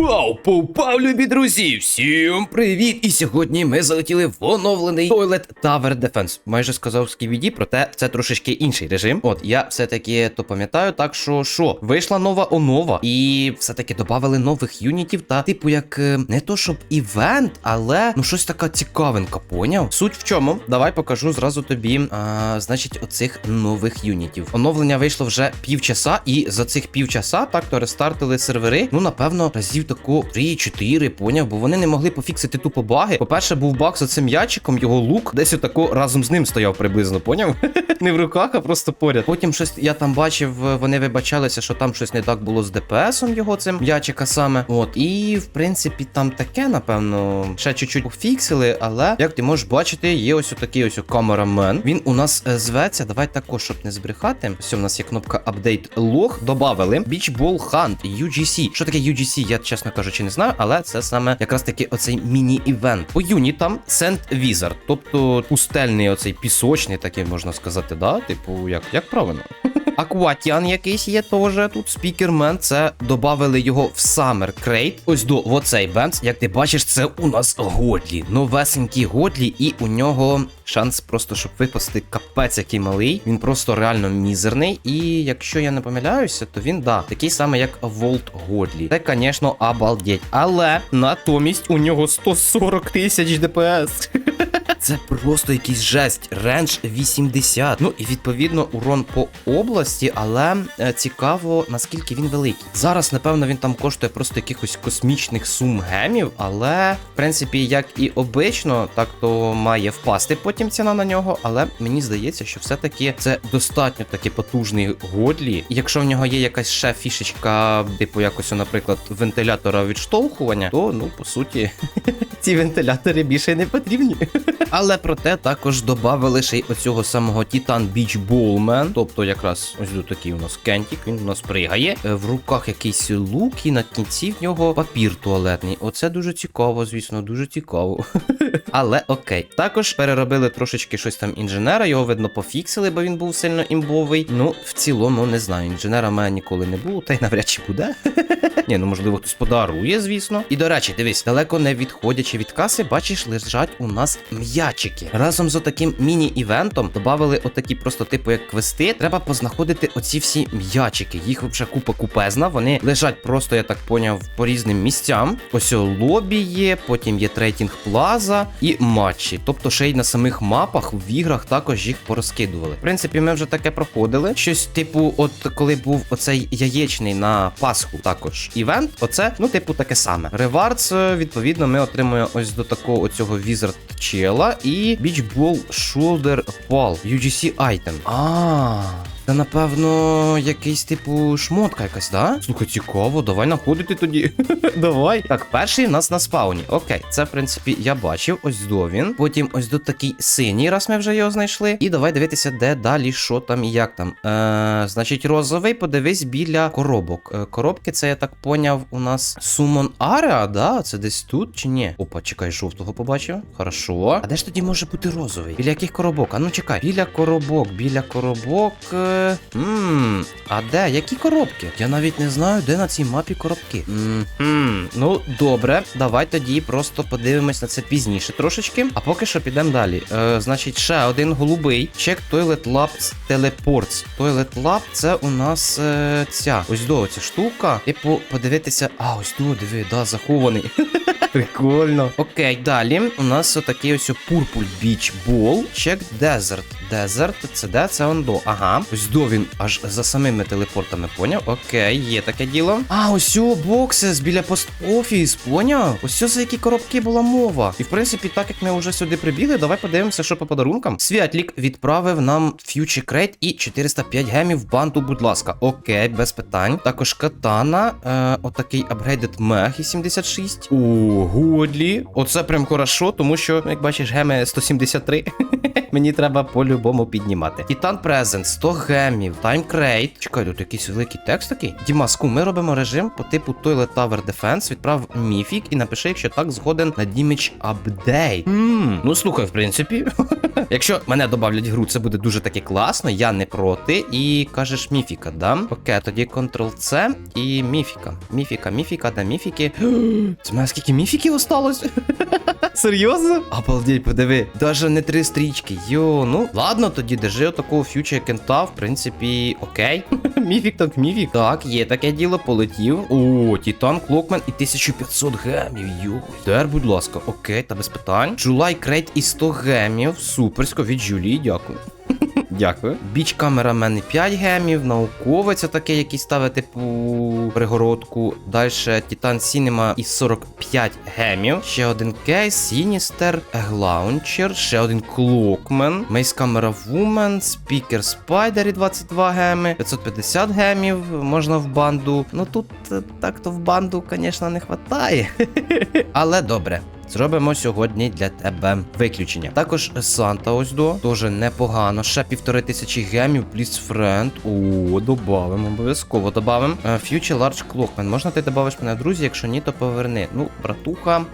Вау, попав, любі друзі! Всім привіт! І сьогодні ми залетіли в оновлений Toilet Tower Defense. Майже сказав Сківіді, проте це трошечки інший режим. От я все-таки то пам'ятаю, так що що, вийшла нова онова, і все-таки додали нових юнітів та, типу, як е, не то щоб івент, але ну щось така цікавинка, поняв? Суть в чому? Давай покажу зразу тобі. А, значить, оцих нових юнітів. Оновлення вийшло вже півчаса, і за цих півчаса так то рестартили сервери. Ну, напевно, разів тако 3-4, поняв, бо вони не могли пофіксити тупо баги. По-перше, був баг з цим ячиком, його лук десь отако разом з ним стояв приблизно, поняв? не в руках, а просто поряд. Потім щось я там бачив, вони вибачалися, що там щось не так було з ДПСом його цим ячика саме. От, і в принципі там таке, напевно, ще чуть-чуть пофіксили, але як ти можеш бачити, є ось отакий ось камерамен. Він у нас е, зветься. Давай також, щоб не збрехати. Ось у нас є кнопка Update Log. Добавили Beach Ball Hunt UGC. Що таке UGC, я чесно кажучи, не знаю, але це саме якраз таки оцей міні-івент. По юнітам Сент Візард, тобто пустельний оцей пісочний, такий можна сказати, да? Типу, як, як правильно? Акватіан якийсь є теж. Тут спікермен. Це додали його в Summer Crate. Ось до оцей бенц. Як ти бачиш, це у нас Годлі. Новесенький Годлі, і у нього шанс просто, щоб випасти капець, який малий. Він просто реально мізерний. І якщо я не помиляюся, то він да, такий самий, як Волт Годлі. Це, звісно, обалдеть. Але натомість у нього 140 тисяч ДПС. Це просто якийсь жесть. Рендж 80. Ну і відповідно урон по області, але е, цікаво, наскільки він великий. Зараз, напевно, він там коштує просто якихось космічних сум гемів, але в принципі, як і обично, так то має впасти потім ціна на нього. Але мені здається, що все-таки це достатньо таки потужний годлі. Якщо в нього є якась ще фішечка, типу якось, наприклад, вентилятора відштовхування, то ну по суті. Ці вентилятори більше не потрібні. Але проте також додали ще й оцього самого Titan Beach Ballman. Тобто, якраз ось тут такий у нас кентік, він у нас пригає. Е, В руках якийсь лук, і на кінці в нього папір туалетний. Оце дуже цікаво, звісно, дуже цікаво. Але окей. Також переробили трошечки щось там інженера, його видно пофіксили, бо він був сильно імбовий. Ну, в цілому, не знаю. Інженера в мене ніколи не було, та й навряд чи буде. Ні, ну можливо, хтось подарує, звісно. І до речі, дивись, далеко не відходячи від каси, бачиш, лежать у нас м'ячики. Разом з отаким міні-івентом додали отакі просто типу як квести. Треба познаходити оці всі м'ячики. Їх взагалі купа купезна. Вони лежать просто, я так поняв, по різним місцям. Ось лобі є, потім є трейдинг плаза і матчі. Тобто ще й на самих мапах в іграх також їх порозкидували. В принципі, ми вже таке проходили. Щось, типу, от коли був оцей яєчний на Пасху, також івент. Оце, ну, типу, таке саме. Ревардс, відповідно, ми отримуємо ось до такого оцього Wizard чела і Beach Ball Shoulder Wall UGC Item. А. Це, напевно, якийсь типу шмотка якась, да? Слухай, цікаво, давай находити тоді. давай. Так, перший в нас на спауні. Окей, це, в принципі, я бачив. Ось до він. Потім ось до такий синій, раз ми вже його знайшли. І давай дивитися, де далі, що там і як там. Е, Значить, розовий, подивись біля коробок. Е, коробки, це я так поняв, у нас Summon Area, да? Це десь тут чи ні? Опа, чекай, жовтого побачив. Хорошо. А де ж тоді може бути розовий? Біля яких коробок? А ну чекай. Біля коробок, біля коробок. Ммм, а де? Які коробки? Я навіть не знаю, де на цій мапі коробки. Ммм, ну добре, давай тоді просто подивимось на це пізніше трошечки. А поки що підемо далі. Е, значить, ще один голубий. Check Toilet Labs Teleports. Toilet Lab це у нас е, ця. Ось до ця штука. Типу, подивитися. А, ось до, диви, да, захований. Прикольно. Окей, далі у нас отакий ось Purple Beach Ball. Check Desert. Desert, це де? Це он до. Ага. Ось до він аж за самими телепортами, поняв? Окей, є таке діло. А, ось о, боксес біля пост-офіс, поняв? Ось о, за які коробки була мова. І в принципі, так як ми вже сюди прибігли, давай подивимося, що по подарункам. Святлік відправив нам Future Crate і 405 гемів банту, будь ласка. Окей, без питань. Також катана, е, отакий апгрейдед мех і 76. О, годлі. Оце прям хорошо, тому що, як бачиш, геми 173. Мені треба по-любому піднімати. Титан Презент 100 гемів. Таймкрейт. Чекай, тут якийсь великий текст такий. Дімаску, ми робимо режим по типу Toilet Tower Defense. Відправ міфік і напиши, якщо так згоден на Damage Update. Ммм, ну слухай, в принципі. Якщо мене добавлять в гру, це буде дуже таки класно, я не проти. І кажеш міфіка, да? Окей, тоді Ctrl-C і міфіка. Міфіка, міфіка, да міфіки. Це мене скільки міфіків осталось? Серйозно? Обалдеть, подиви. Даже не три стрічки. Йо, ну ладно, тоді держи отакого фьючер кента, в принципі, окей. міфік так міфік. Так, є таке діло, полетів. О, Тітан, Клокмен і 1500 гемів. Йой. Дер, будь ласка, окей, та без питань. Джулай крейт і 100 гемів. Суперсько від Джулі, дякую. Дякую. Біч камерамен 5 гемів, науковець таке, який ставить типу пригородку. Далі Титан Сінема із 45 гемів. Ще один кейс, Сіністер, Еглаунчер, ще один Клокмен, Мейс Камера Вумен, Спікер Спайдер і 22 геми, 550 гемів можна в банду. Ну тут е, так-то в банду, звісно, не вистачає. Але добре. Зробимо сьогодні для тебе виключення. Також Санта ось до, теж непогано. Ще півтори тисячі гемів, пліс френд. О, добавимо, обов'язково добавимо. Е, Future Large Clockman. Можна ти добавиш мене друзі, якщо ні, то поверни. Ну, братуха.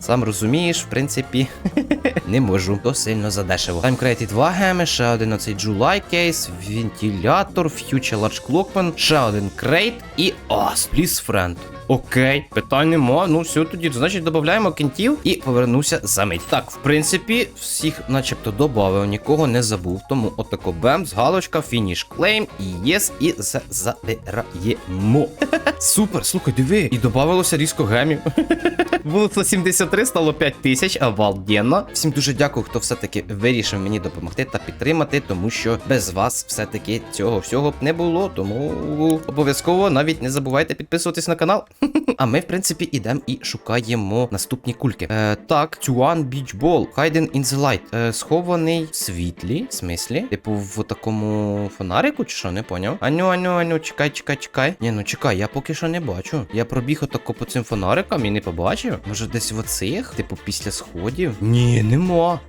Сам розумієш, в принципі, не можу. То сильно задешево. Таймкрейті 2 геми, ще один оцей July кейс, вентилятор, Future Large Clockman, ще один крейт і ас, Please Friend. Окей, питань нема. Ну все, тоді, значить, додаємо кінтів і повернуся за мить. Так, в принципі, всіх, начебто, додав, нікого не забув. Тому отако бемс, галочка, фініш клейм, і єс, і за забираємо. Супер, слухай, диви. І додавалося різко гемів. Було 73, стало 5 тисяч, обалденно. Всім дуже дякую, хто все-таки вирішив мені допомогти та підтримати, тому що без вас все-таки цього всього б не було. Тому обов'язково навіть не забувайте підписуватись на канал. А ми, в принципі, ідемо і шукаємо наступні кульки. Е, так, Beach Ball, Hidden in the Light. Е, схований в світлі. В смислі? Типу, в такому фонарику, чи що, не поняв? Аню, аню, аню, чекай, чекай, чекай. Ні, ну чекай, я поки що не бачу. Я пробіг отако по цим фонарикам і не побачив. Може, десь в оцих, типу, після сходів? Ні, нема.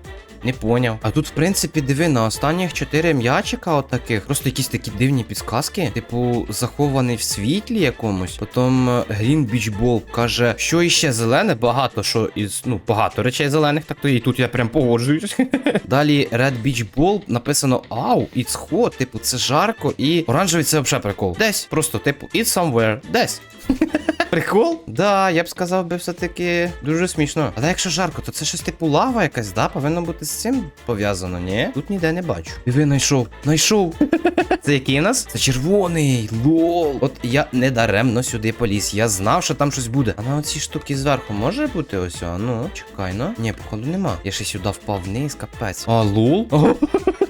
Не поняв. А тут, в принципі, диви, на останніх чотири м'ячика отаких. Просто якісь такі дивні підсказки. Типу, захований в світлі якомусь. Потім е, Green Beach Ball каже, що іще зелене, багато що із, ну, багато речей зелених, так то і тут я прям погоджуюсь. Далі Red Beach Ball написано Ау, it's hot, типу, це жарко, і оранжевий це взагалі прикол. Десь, просто, типу, it's somewhere, десь. Прикол? Да, я б сказав би все-таки дуже смішно. Але якщо жарко, то це щось типу лава якась, да? Повинно бути з цим пов'язано, ні? Тут ніде не бачу. Диви, знайшов, знайшов. Це який у нас? Це червоний. Лол. От я не даремно сюди поліз. Я знав, що там щось буде. А на оці штуки зверху може бути ось? Ну, чекай, ну. Ні, походу нема. Я ще сюди впав вниз, капець. А, лол?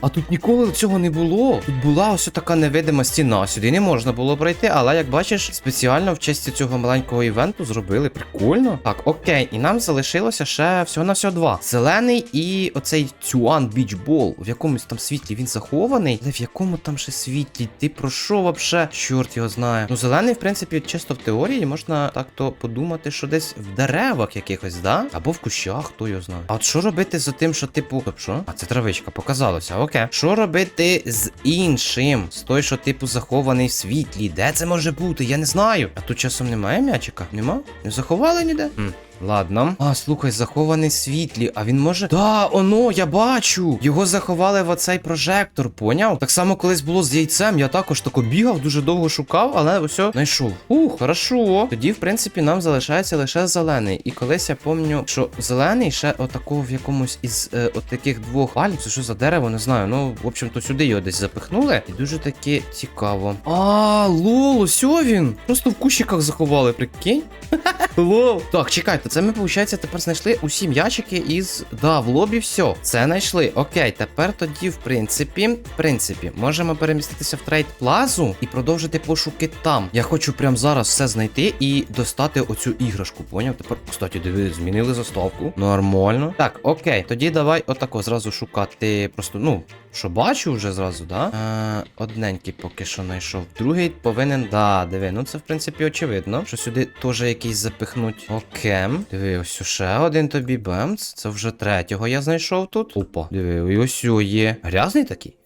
А тут ніколи цього не було. Тут була ось така невидима стіна. Сюди не можна було пройти, але як бачиш, спеціально в честь цього маленького івенту зробили. Прикольно. Так, окей, і нам залишилося ще всього на всього два. Зелений і оцей Цюан Біч Бол. В якомусь там світлі він захований. Але в якому там ще світлі? Ти про що вообще? Чорт його знає. Ну, зелений, в принципі, чисто в теорії можна так-то подумати, що десь в деревах якихось, да? Або в кущах, хто його знає. А от що робити з тим, що типу. Стоп, що? А це травичка, показалося, окей. Що робити з іншим? З той, що, типу, захований в світлі. Де це може бути? Я не знаю. А тут часом немає м'ячика? Нема? Не заховали ніде? Хм. Ладно. А, слухай, захований світлі. А він може. Да, оно, я бачу. Його заховали в оцей прожектор, поняв? Так само колись було з яйцем. Я також тако бігав, дуже довго шукав, але все знайшов. Ух, хорошо. Тоді, в принципі, нам залишається лише зелений. І колись я пам'ятаю, що зелений ще отакого в якомусь із е, от таких двох пальм. Це що за дерево, не знаю. Ну, в общем-то, сюди його десь запихнули. І дуже таки цікаво. А, лол, ось він. Просто в кущиках заховали, прикинь. Лол. Так, чекайте, це ми, виходить, тепер знайшли усі м'ячики із. Да, в лобі все. Це знайшли. Окей, тепер тоді, в принципі, в принципі, можемо переміститися в трейд плазу і продовжити пошуки там. Я хочу прямо зараз все знайти і достати оцю іграшку. Поняв? Тепер, кстати, диви, змінили заставку. Нормально. Так, окей, тоді давай отако зразу шукати. Просто, ну, що бачу вже зразу, да? Е, одненький поки що знайшов. Другий повинен. Да, диви, ну це в принципі очевидно. Що сюди теж якийсь запихнуть. Окей. Диви, ось ще один тобі бемц. Це вже третього я знайшов тут. Опа. Диви, ось є. Грязний такий?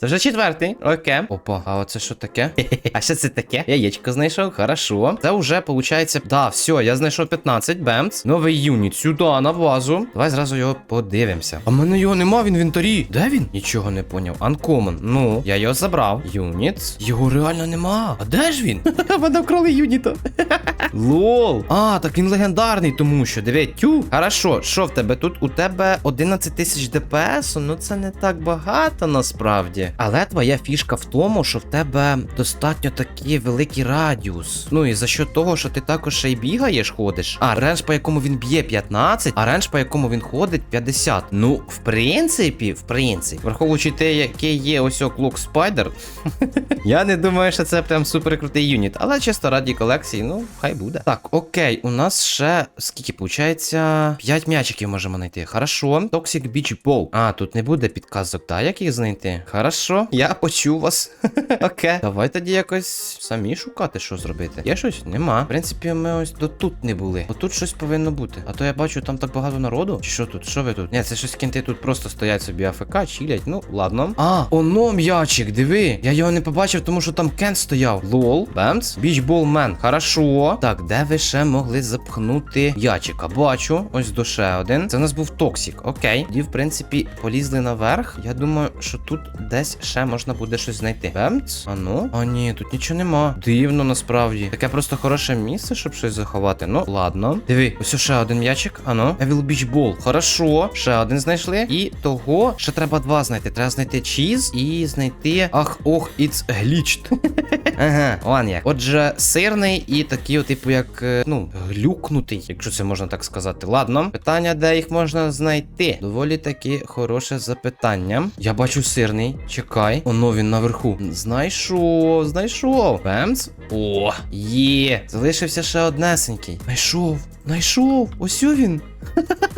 Це вже четвертий. Окей. Опа, а оце що таке? А що це таке? Яєчко знайшов, хорошо. Це вже виходить. Да, все, я знайшов 15 бемц. Новий юніт сюди на базу. Давай зразу його подивимося. А мене його нема в інвентарі. Де він? Нічого не поняв. Uncommon. Ну, я його забрав. Юніт. Його реально нема. А де ж він? Мене вкрали юніта. Лол. А, так він легендарний, тому що диви, тю. Хорошо, що в тебе тут? У тебе 11 тисяч ДПС, ну це не так багато насправді. Але твоя фішка в тому, що в тебе достатньо такий великий радіус. Ну і за що того, що ти також ще й бігаєш, ходиш. А ренж, по якому він б'є 15, а ренж, по якому він ходить 50. Ну, в принципі, в принципі, враховуючи те, який є ось Клок Спайдер, я не думаю, що це прям супер крутий юніт, але чисто раді колекції, ну, хай буде. Так, окей, у нас ще скільки виходить? 5 м'ячиків можемо знайти. Хорошо. Toxic Beach Ball. А, тут не буде підказок, так, як їх знайти? Хорошо, я почув вас. Окей. Давай тоді якось самі шукати, що зробити. Є щось? Нема. В принципі, ми ось до тут не були. Отут щось повинно бути. А то я бачу, там так багато народу. Чи що тут? Що ви тут? Ні, це щось кінти тут просто стоять собі АФК, чилять. Ну, ладно. А, оно м'ячик, диви. Я його не побачив, тому що там Кен стояв. Лол. Бемс. Бічбол мен. Хорошо. Так, де ви ще могли запхнути ячика? Бачу. Ось до ще один. Це у нас був Токсік. Окей. Тоді, в принципі, полізли наверх. Я думаю, що тут десь ще можна буде щось знайти. Бемц? А ну? А ні, тут нічого нема. Дивно насправді. Таке просто хороше місце, щоб щось заховати. Ну, ладно. Диви, ось ще один м'ячик. Ану. Evil Beach Ball. Хорошо. Ще один знайшли. І того ще треба два знайти. Треба знайти чіз і знайти. Ах, ох, it's glitched. Ага, он як. Отже, сирний і такий, типу, як, е, ну, глюкнутий, якщо це можна так сказати. Ладно, питання, де їх можна знайти. Доволі таки хороше запитання. Я бачу сирний. Чекай. Оно він наверху. Знайшов, знайшов. Бемц. О, є. Залишився ще однесенький. Знайшов, знайшов. Ось він.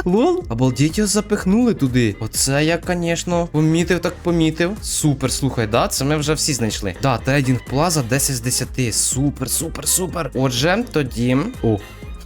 Лол, обалдіть його запихнули туди. Оце я, звісно, помітив, так помітив. Супер, слухай, да, це ми вже всі знайшли. Да, трейдинг плаза 10 з 10. Супер, супер, супер. Отже, тоді. О.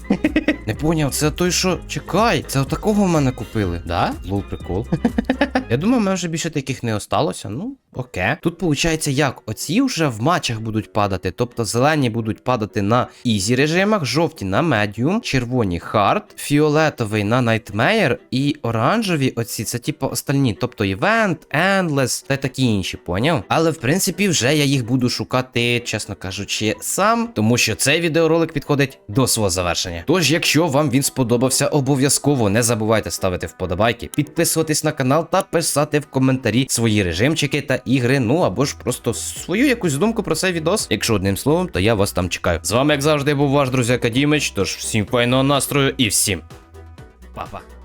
Не поняв, це той, що. Чекай, це отакого в мене купили. Да? Лол, прикол. Я думаю, в мене вже більше таких не осталося. Ну, окей. Тут виходить, як оці вже в матчах будуть падати. Тобто зелені будуть падати на ізі режимах, жовті на медіум, червоні хард, фіолетовий на найтмеєр і оранжеві оці це типу остальні. Тобто івент, ендлес та такі інші, поняв? Але в принципі вже я їх буду шукати, чесно кажучи, сам, тому що цей відеоролик підходить до свого завершення. Тож, якщо вам він сподобався, обов'язково не забувайте ставити вподобайки, підписуватись на канал та писати в коментарі свої режимчики та ігри. Ну або ж просто свою якусь думку про цей відос. Якщо одним словом, то я вас там чекаю. З вами, як завжди, був ваш друзі Акадімич. Тож всім файного настрою і всім па-па.